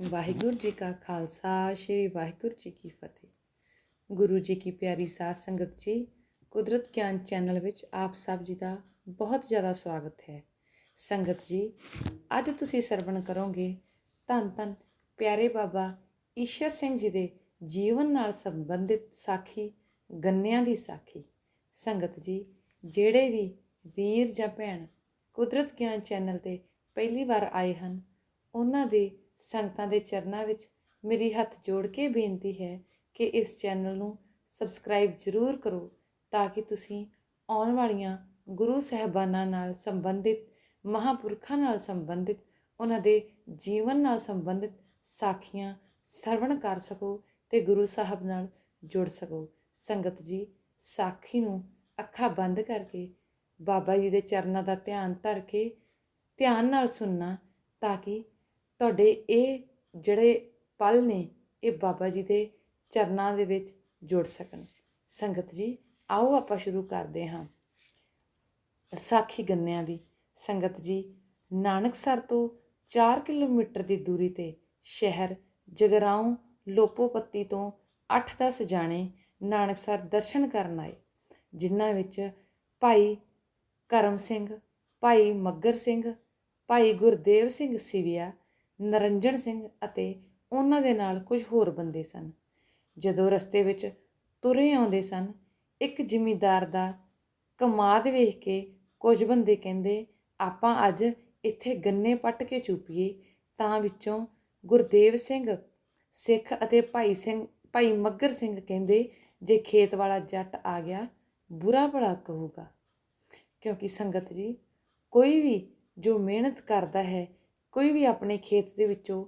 ਵਾਹਿਗੁਰੂ ਜੀ ਕਾ ਖਾਲਸਾ, ਸ੍ਰੀ ਵਾਹਿਗੁਰੂ ਜੀ ਕੀ ਫਤਿਹ। ਗੁਰੂ ਜੀ ਕੀ ਪਿਆਰੀ ਸਾਧ ਸੰਗਤ ਜੀ, ਕੁਦਰਤ ਗਿਆਨ ਚੈਨਲ ਵਿੱਚ ਆਪ ਸਭ ਜੀ ਦਾ ਬਹੁਤ ਜ਼ਿਆਦਾ ਸਵਾਗਤ ਹੈ। ਸੰਗਤ ਜੀ, ਅੱਜ ਤੁਸੀਂ ਸਰਵਣ ਕਰੋਗੇ ਧੰਨ ਧੰਨ ਪਿਆਰੇ ਬਾਬਾ ਈਸ਼ਰ ਸਿੰਘ ਜੀ ਦੇ ਜੀਵਨ ਨਾਲ ਸੰਬੰਧਿਤ ਸਾਖੀ, ਗੰਨਿਆਂ ਦੀ ਸਾਖੀ। ਸੰਗਤ ਜੀ, ਜਿਹੜੇ ਵੀ ਵੀਰ ਜਾਂ ਭੈਣ ਕੁਦਰਤ ਗਿਆਨ ਚੈਨਲ ਤੇ ਪਹਿਲੀ ਵਾਰ ਆਏ ਹਨ, ਉਹਨਾਂ ਦੇ ਸੰਗਤਾਂ ਦੇ ਚਰਨਾਂ ਵਿੱਚ ਮੇਰੀ ਹੱਥ ਜੋੜ ਕੇ ਬੇਨਤੀ ਹੈ ਕਿ ਇਸ ਚੈਨਲ ਨੂੰ ਸਬਸਕ੍ਰਾਈਬ ਜ਼ਰੂਰ ਕਰੋ ਤਾਂ ਕਿ ਤੁਸੀਂ ਆਉਣ ਵਾਲੀਆਂ ਗੁਰੂ ਸਹਿਬਾਨਾਂ ਨਾਲ ਸੰਬੰਧਿਤ, ਮਹਾਪੁਰਖਾਂ ਨਾਲ ਸੰਬੰਧਿਤ, ਉਹਨਾਂ ਦੇ ਜੀਵਨ ਨਾਲ ਸੰਬੰਧਿਤ ਸਾਖੀਆਂ ਸਰਵਣ ਕਰ ਸਕੋ ਤੇ ਗੁਰੂ ਸਾਹਿਬ ਨਾਲ ਜੁੜ ਸਕੋ। ਸੰਗਤ ਜੀ, ਸਾਖੀ ਨੂੰ ਅੱਖਾਂ ਬੰਦ ਕਰਕੇ ਬਾਬਾ ਜੀ ਦੇ ਚਰਨਾਂ ਦਾ ਧਿਆਨ ਧਰ ਕੇ ਧਿਆਨ ਨਾਲ ਸੁਣਨਾ ਤਾਂ ਕਿ ਤੁਹਾਡੇ ਇਹ ਜਿਹੜੇ ਪਲ ਨੇ, ਇਹ ਬਾਬਾ ਜੀ ਦੇ ਚਰਨਾਂ ਦੇ ਵਿੱਚ ਜੁੜ ਸਕਣ। ਸੰਗਤ ਜੀ, ਆਓ ਆਪਾਂ ਸ਼ੁਰੂ ਕਰਦੇ ਹਾਂ। ਸਾਖੀ ਗੰਨਿਆਂ ਦੀ। ਸੰਗਤ ਜੀ, ਨਾਨਕਸਰ ਤੋਂ 4 ਕਿਲੋਮੀਟਰ ਦੀ ਦੂਰੀ ਤੇ ਸ਼ਹਿਰ ਜਗਰਾਉਂ ਲੋਪੋਪੱਤੀ ਤੋਂ 8-10 ਜਾਣੇ ਨਾਨਕਸਰ ਦਰਸ਼ਨ ਕਰਨ ਆਏ, ਜਿਨ੍ਹਾਂ ਵਿੱਚ ਭਾਈ ਕਰਮ ਸਿੰਘ, ਭਾਈ ਮੱਗਰ ਸਿੰਘ, ਭਾਈ ਗੁਰਦੇਵ ਸਿੰਘ ਸਿਵਿਆ ਨਰੰਜਨ ਸਿੰਘ ਅਤੇ ਉਹਨਾਂ ਦੇ ਨਾਲ ਕੁਝ ਹੋਰ ਬੰਦੇ ਸਨ। ਜਦੋਂ ਰਸਤੇ ਵਿੱਚ ਤੁਰੇ ਆਉਂਦੇ ਸਨ, ਇੱਕ ਜ਼ਿਮੀਂਦਾਰ ਦਾ ਕਮਾਦ ਵੇਖ ਕੇ ਕੁਝ ਬੰਦੇ ਕਹਿੰਦੇ, ਆਪਾਂ ਅੱਜ ਇੱਥੇ ਗੰਨੇ ਪੱਟ ਕੇ ਚੂਪੀਏ, ਤਾਂ ਵਿੱਚੋਂ ਗੁਰਦੇਵ ਸਿੰਘ, ਸਿੱਖ ਅਤੇ ਭਾਈ ਸਿੰਘ, ਭਾਈ ਮੱਗਰ ਸਿੰਘ ਕਹਿੰਦੇ, ਜੇ ਖੇਤ ਵਾਲਾ ਜੱਟ ਆ ਗਿਆ, ਬੁਰਾ ਭਲਾ ਕਹੂਗਾ। ਕਿਉਂਕਿ ਸੰਗਤ ਜੀ, ਕੋਈ ਵੀ ਜੋ ਮਿਹਨਤ ਕਰਦਾ ਹੈ ਕੋਈ ਵੀ ਆਪਣੇ ਖੇਤ ਦੇ ਵਿੱਚੋਂ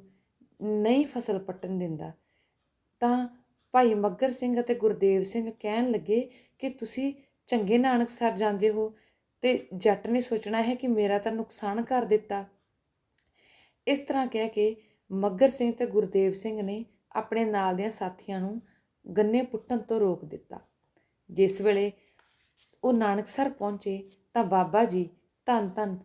ਨਹੀਂ ਫਸਲ ਪੱਟਣ ਦਿੰਦਾ, ਤਾਂ ਭਾਈ ਮੱਗਰ ਸਿੰਘ ਅਤੇ ਗੁਰਦੇਵ ਸਿੰਘ ਕਹਿਣ ਲੱਗੇ ਕਿ ਤੁਸੀਂ ਚੰਗੇ ਨਾਨਕ ਸਰ ਜਾਂਦੇ ਹੋ ਤੇ ਜੱਟ ਨੇ ਸੋਚਣਾ ਹੈ ਕਿ ਮੇਰਾ ਤਾਂ ਨੁਕਸਾਨ ਕਰ ਦਿੱਤਾ। ਇਸ ਤਰ੍ਹਾਂ ਕਹਿ ਕੇ ਮੱਗਰ ਸਿੰਘ ਤੇ ਗੁਰਦੇਵ ਸਿੰਘ ਨੇ ਆਪਣੇ ਨਾਲ ਦੇ ਸਾਥੀਆਂ ਨੂੰ ਗੰਨੇ ਪੁੱਟਣ ਤੋਂ ਰੋਕ ਦਿੱਤਾ। ਜਿਸ ਵੇਲੇ ਉਹ ਨਾਨਕਸਰ ਪਹੁੰਚੇ ਤਾਂ ਬਾਬਾ ਜੀ ਧੰਨ ਧੰਨ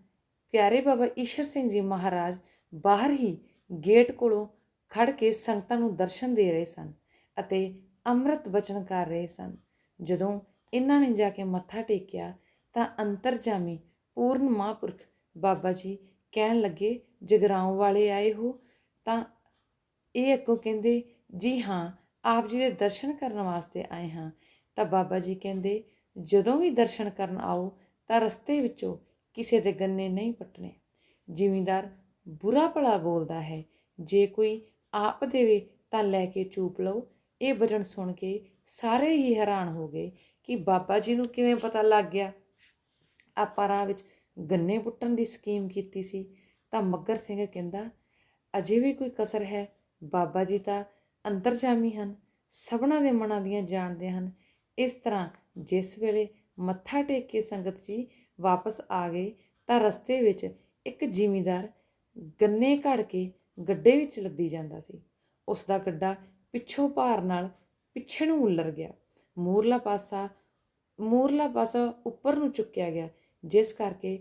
ਪਿਆਰੇ ਬਾਬਾ ਈਸ਼ਰ ਸਿੰਘ ਜੀ ਮਹਾਰਾਜ ਬਾਹਰ ਹੀ ਗੇਟ ਕੋਲੋਂ ਖੜ ਕੇ ਸੰਗਤਾਂ ਨੂੰ ਦਰਸ਼ਨ ਦੇ ਰਹੇ ਸਨ ਅਤੇ ਅੰਮ੍ਰਿਤ ਬਚਨ ਕਰ ਰਹੇ ਸਨ ਜਦੋਂ ਇਹਨਾਂ ਨੇ ਜਾ ਕੇ ਮੱਥਾ ਟੇਕਿਆ ਤਾਂ ਅੰਤਰਜਾਮੀ ਪੂਰਨ ਮਹਾਂਪੁਰਖ ਬਾਬਾ ਜੀ ਕਹਿਣ ਲੱਗੇ ਜਗਰਾਉਂ ਵਾਲੇ ਆਏ ਹੋ ਤਾਂ ਇਹ ਅੱਗੋਂ ਕਹਿੰਦੇ ਜੀ ਹਾਂ ਆਪ ਜੀ ਦੇ ਦਰਸ਼ਨ ਕਰਨ ਵਾਸਤੇ ਆਏ ਹਾਂ ਤਾਂ ਬਾਬਾ ਜੀ ਕਹਿੰਦੇ ਜਦੋਂ ਵੀ ਦਰਸ਼ਨ ਕਰਨ ਆਓ ਤਾਂ ਰਸਤੇ ਵਿੱਚੋਂ ਕਿਸੇ ਦੇ ਗੰਨੇ ਨਹੀਂ ਪੱਟਣੇ। ਜ਼ਿਮੀਂਦਾਰ ਬੁਰਾ ਭਲਾ ਬੋਲਦਾ ਹੈ। ਜੇ ਕੋਈ ਆਪ ਦੇਵੇ ਤਾਂ ਲੈ ਕੇ ਚੂਪ ਲਓ। ਇਹ ਬਚਨ ਸੁਣ ਕੇ ਸਾਰੇ ਹੀ ਹੈਰਾਨ ਹੋ ਗਏ ਕਿ ਬਾਬਾ ਜੀ ਨੂੰ ਕਿਵੇਂ ਪਤਾ ਲੱਗ ਗਿਆ। ਆਪਾਂ ਰਾਹ ਵਿੱਚ ਗੰਨੇ ਪੁੱਟਣ ਦੀ ਸਕੀਮ ਕੀਤੀ ਸੀ ਤਾਂ ਮੱਗਰ ਸਿੰਘ ਕਹਿੰਦਾ, ਅਜੇ ਵੀ ਕੋਈ ਕਸਰ ਹੈ? ਬਾਬਾ ਜੀ ਤਾਂ ਅੰਤਰਜਾਮੀ ਹਨ, ਸਭਨਾ ਦੇ ਮਨਾਂ ਦੀਆਂ ਜਾਣਦੇ ਹਨ। ਇਸ ਤਰ੍ਹਾਂ ਜਿਸ ਵੇਲੇ ਮੱਥਾ ਟੇਕ ਕੇ ਸੰਗਤ ਜੀ ਵਾਪਸ ਆ ਗਏ, ਤਾਂ ਰਸਤੇ ਵਿੱਚ ਇੱਕ ਜ਼ਿਮੀਂਦਾਰ ਗੰਨੇ ਘੜ ਕੇ ਗੱਡੇ ਵਿੱਚ ਲੱਦੀ ਜਾਂਦਾ ਸੀ। ਉਸ ਦਾ ਗੱਡਾ ਪਿੱਛੋਂ ਭਾਰ ਨਾਲ ਪਿੱਛੇ ਨੂੰ ਉੱਲਰ ਗਿਆ। ਮੂਰਲਾ ਪਾਸਾ ਮੂਰਲਾ ਪਾਸਾ ਉੱਪਰ ਨੂੰ ਚੁੱਕਿਆ ਗਿਆ, ਜਿਸ ਕਰਕੇ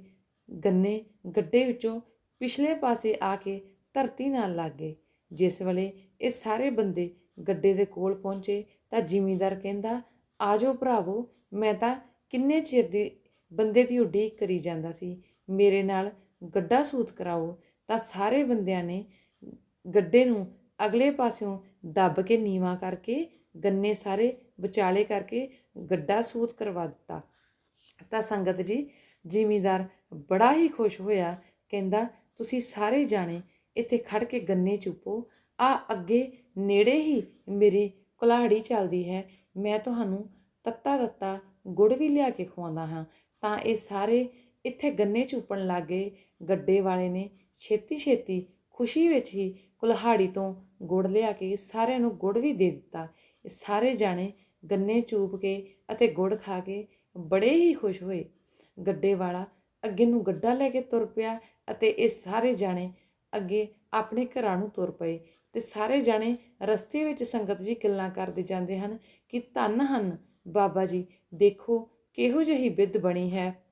ਗੰਨੇ ਗੱਡੇ ਵਿੱਚੋਂ ਪਿਛਲੇ ਪਾਸੇ ਆ ਕੇ ਧਰਤੀ ਨਾਲ ਲੱਗ ਗਏ। ਜਿਸ ਵੇਲੇ ਇਹ ਸਾਰੇ ਬੰਦੇ ਗੱਡੇ ਦੇ ਕੋਲ ਪਹੁੰਚੇ, ਤਾਂ ਜ਼ਿਮੀਂਦਾਰ ਕਹਿੰਦਾ ਆਜੋ ਭਰਾਵੋ, ਮੈਂ ਤਾਂ ਕਿੰਨੇ ਚਿਰ ਦੀ ਬੰਦੇ ਦੀ ਉਡੀਕ ਕਰੀ ਜਾਂਦਾ ਸੀ, ਮੇਰੇ ਨਾਲ ਗੱਡਾ ਸੂਤ ਕਰਾਓ, ਤਾਂ ਸਾਰੇ ਬੰਦਿਆਂ ਨੇ ਗੱਡੇ ਨੂੰ ਅਗਲੇ ਪਾਸਿਓਂ ਦੱਬ ਕੇ ਨੀਵਾ ਕਰਕੇ, ਗੰਨੇ ਸਾਰੇ ਵਿਚਾਲੇ ਕਰਕੇ ਗੱਡਾ ਸੂਤ ਕਰਵਾ ਦਿੱਤਾ। ਤਾਂ ਸੰਗਤ ਜੀ, ਜ਼ਿਮੀਦਾਰ ਬੜਾ ਹੀ ਖੁਸ਼ ਹੋਇਆ, ਕਹਿੰਦਾ, ਤੁਸੀਂ ਸਾਰੇ ਜਾਣੇ ਇੱਥੇ ਖੜ ਕੇ ਗੰਨੇ ਚੁੱਪੋ, ਆ ਅੱਗੇ ਨੇੜੇ ਹੀ ਮੇਰੀ ਕੁਲਾੜੀ ਚੱਲਦੀ ਹੈ, ਮੈਂ ਤੁਹਾਨੂੰ ਤੱਤਾ ਤੱਤਾ ਗੁੜ ਵੀ ਲਿਆ ਕੇ ਖਵਾਉਂਦਾ ਹਾਂ, ਤਾਂ ਇਹ ਸਾਰੇ ਇੱਥੇ ਗੰਨੇ ਚੂਪਣ ਲੱਗੇ ਗੱਡੇ ਵਾਲੇ ਨੇ ਛੇਤੀ ਛੇਤੀ ਖੁਸ਼ੀ ਵਿੱਚ ਹੀ ਕੁਲਹਾੜੀ ਤੋਂ ਗੁੜ ਲਿਆ ਕੇ ਸਾਰਿਆਂ ਨੂੰ ਗੁੜ ਵੀ ਦੇ ਦਿੱਤਾ। ਇਹ ਸਾਰੇ ਜਾਣੇ ਗੰਨੇ ਚੂਪ ਕੇ ਅਤੇ ਗੁੜ ਖਾ ਕੇ ਬੜੇ ਹੀ ਖੁਸ਼ ਹੋਏ। ਗੱਡੇ ਵਾਲਾ ਅੱਗੇ ਨੂੰ ਗੱਡਾ ਲੈ ਕੇ ਤੁਰ ਪਿਆ ਅਤੇ ਇਹ ਸਾਰੇ ਜਾਣੇ ਅੱਗੇ ਆਪਣੇ ਘਰਾਂ ਨੂੰ ਤੁਰ ਪਏ ਤੇ ਸਾਰੇ ਜਾਣੇ ਰਸਤੇ ਵਿੱਚ ਸੰਗਤ ਜੀ ਗੱਲਾਂ ਕਰਦੇ ਜਾਂਦੇ ਹਨ ਕਿ ਧੰਨ ਹਨ ਬਾਬਾ ਜੀ ਦੇਖੋ ਕਿਹੋ ਜਿਹੀ ਬਿੱਦ ਬਣੀ ਹੈ।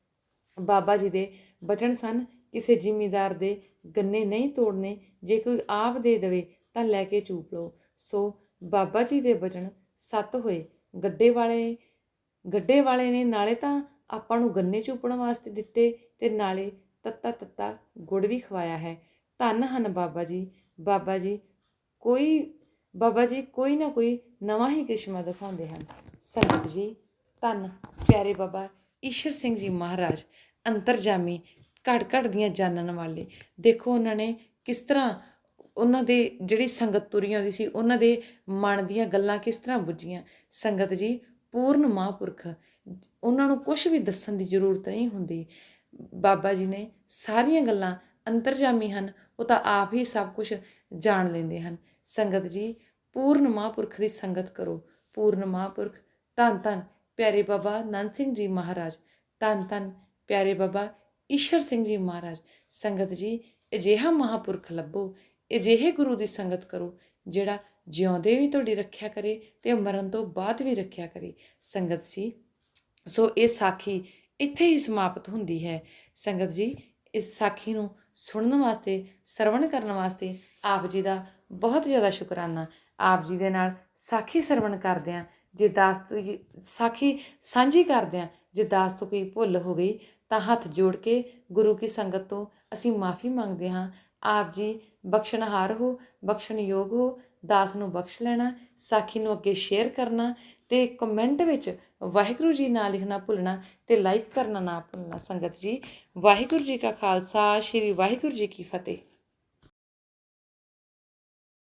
ਬਾਬਾ ਜੀ ਦੇ ਬਚਨ ਸਨ, ਕਿਸੇ ਜ਼ਿਮੀਦਾਰ ਦੇ ਗੰਨੇ ਨਹੀਂ ਤੋੜਨੇ, ਜੇ ਕੋਈ ਆਪ ਦੇ ਦੇਵੇ ਤਾਂ ਲੈ ਕੇ ਚੂਪ ਲਓ ਸੋ ਬਾਬਾ ਜੀ ਦੇ ਬਚਨ ਸੱਤ ਹੋਏ। ਗੱਡੇ ਵਾਲੇ ਗੱਡੇ ਵਾਲੇ ਨੇ ਨਾਲੇ ਤਾਂ ਆਪਾਂ ਨੂੰ ਗੰਨੇ ਚੂਪਣ ਵਾਸਤੇ ਦਿੱਤੇ ਤੇ ਨਾਲੇ ਤੱਤਾ ਤੱਤਾ ਗੁੜ ਵੀ ਖਵਾਇਆ ਹੈ। ਧੰਨ ਹਨ ਬਾਬਾ ਜੀ। ਬਾਬਾ ਜੀ ਕੋਈ, ਬਾਬਾ ਜੀ ਕੋਈ ਨਾ ਕੋਈ ਨਵਾਂ ਹੀ ਕ੍ਰਿਸ਼ਮਾ ਦਿਖਾਉਂਦੇ ਹਨ। ਸੰਗਤ ਜੀ ਧੰਨ, ਪਿਆਰੇ ਬਾਬਾ ਈਸ਼ਰ ਸਿੰਘ ਜੀ ਮਹਾਰਾਜ, ਅੰਤਰਜਾਮੀ ਘੜ ਘੜ ਦੀਆਂ ਜਾਣਨ ਵਾਲੇ। ਦੇਖੋ ਉਹਨਾਂ ਨੇ ਕਿਸ ਤਰ੍ਹਾਂ ਉਹਨਾਂ ਦੇ ਜਿਹੜੀ ਸੰਗਤ ਤੁਰੀ ਆਉਂਦੀ ਸੀ, ਉਹਨਾਂ ਦੇ ਮਨ ਦੀਆਂ ਗੱਲਾਂ ਕਿਸ ਤਰ੍ਹਾਂ ਬੁੱਝੀਆਂ। ਸੰਗਤ ਜੀ ਪੂਰਨ ਮਹਾਂਪੁਰਖ, ਉਹਨਾਂ ਨੂੰ ਕੁਝ ਵੀ ਦੱਸਣ ਦੀ ਜ਼ਰੂਰਤ ਨਹੀਂ ਹੁੰਦੀ। ਬਾਬਾ ਜੀ ਨੇ ਸਾਰੀਆਂ ਗੱਲਾਂ ਅੰਤਰਜਾਮੀ ਹਨ, ਉਹ ਤਾਂ ਆਪ ਹੀ ਸਭ ਕੁਝ ਜਾਣ ਲੈਂਦੇ ਹਨ। ਸੰਗਤ ਜੀ, ਪੂਰਨ ਮਹਾਂਪੁਰਖ ਦੀ ਸੰਗਤ ਕਰੋ, ਪੂਰਨ ਮਹਾਂਪੁਰਖ, ਧੰਨ ਧੰਨ ਪਿਆਰੇ ਬਾਬਾ ਨੰਦ ਸਿੰਘ ਜੀ ਮਹਾਰਾਜ, ਧੰਨ ਧੰਨ ਪਿਆਰੇ ਬਾਬਾ ਈਸ਼ਰ ਸਿੰਘ ਜੀ ਮਹਾਰਾਜ। ਸੰਗਤ ਜੀ, ਅਜਿਹਾ ਮਹਾਂਪੁਰਖ ਲੱਭੋ, ਅਜਿਹੇ ਗੁਰੂ ਦੀ ਸੰਗਤ ਕਰੋ, ਜਿਹੜਾ ਜਿਉਂਦੇ ਵੀ ਤੁਹਾਡੀ ਰੱਖਿਆ ਕਰੇ ਤੇ ਮਰਨ ਤੋਂ ਬਾਅਦ ਵੀ ਰੱਖਿਆ ਕਰੇ। ਸੰਗਤ ਸੀ ਸੋ ਇਹ ਸਾਖੀ ਇੱਥੇ ਹੀ ਸਮਾਪਤ ਹੁੰਦੀ ਹੈ। ਸੰਗਤ ਜੀ, ਇਸ ਸਾਖੀ ਨੂੰ ਸੁਣਨ ਵਾਸਤੇ, ਸਰਵਣ ਕਰਨ ਵਾਸਤੇ ਆਪ ਜੀ ਦਾ ਬਹੁਤ ਜ਼ਿਆਦਾ ਸ਼ੁਕਰਾਨਾ। ਆਪ ਜੀ ਦੇ ਨਾਲ ਸਾਖੀ ਸਰਵਣ ਕਰਦਿਆਂ ਜੇ ਦਾਸ ਤੋਂ ਜੀ- ਸਾਖੀ ਸਾਂਝੀ ਕਰਦਿਆਂ ਜੇ ਦਾਸ ਤੋਂ ਕੋਈ ਭੁੱਲ ਹੋ ਗਈ, ਤਾਂ ਹੱਥ ਜੋੜ ਕੇ ਗੁਰੂ ਕੀ ਸੰਗਤ ਤੋਂ ਅਸੀਂ ਮਾਫੀ ਮੰਗਦੇ ਹਾਂ। ਆਪ ਜੀ, ਬਖਸ਼ਣਹਾਰ ਹੋ, ਬਖਸ਼ਣਯੋਗ ਹੋ, ਦਾਸ ਨੂੰ ਬਖਸ਼ ਲੈਣਾ, ਸਾਖੀ ਨੂੰ ਅੱਗੇ ਸ਼ੇਅਰ ਕਰਨਾ ਤੇ ਕਮੈਂਟ ਵਿੱਚ ਵਾਹਿਗੁਰੂ ਜੀ ਨਾਂ ਲਿਖਣਾ ਭੁੱਲਣਾ ਤੇ ਲਾਈਕ ਕਰਨਾ ਨਾ ਭੁੱਲਣਾ ਸੰਗਤ ਜੀ। ਵਾਹਿਗੁਰੂ ਜੀ ਕਾ ਖਾਲਸਾ, ਸ੍ਰੀ ਵਾਹਿਗੁਰੂ ਜੀ ਕੀ ਫਤਿਹ।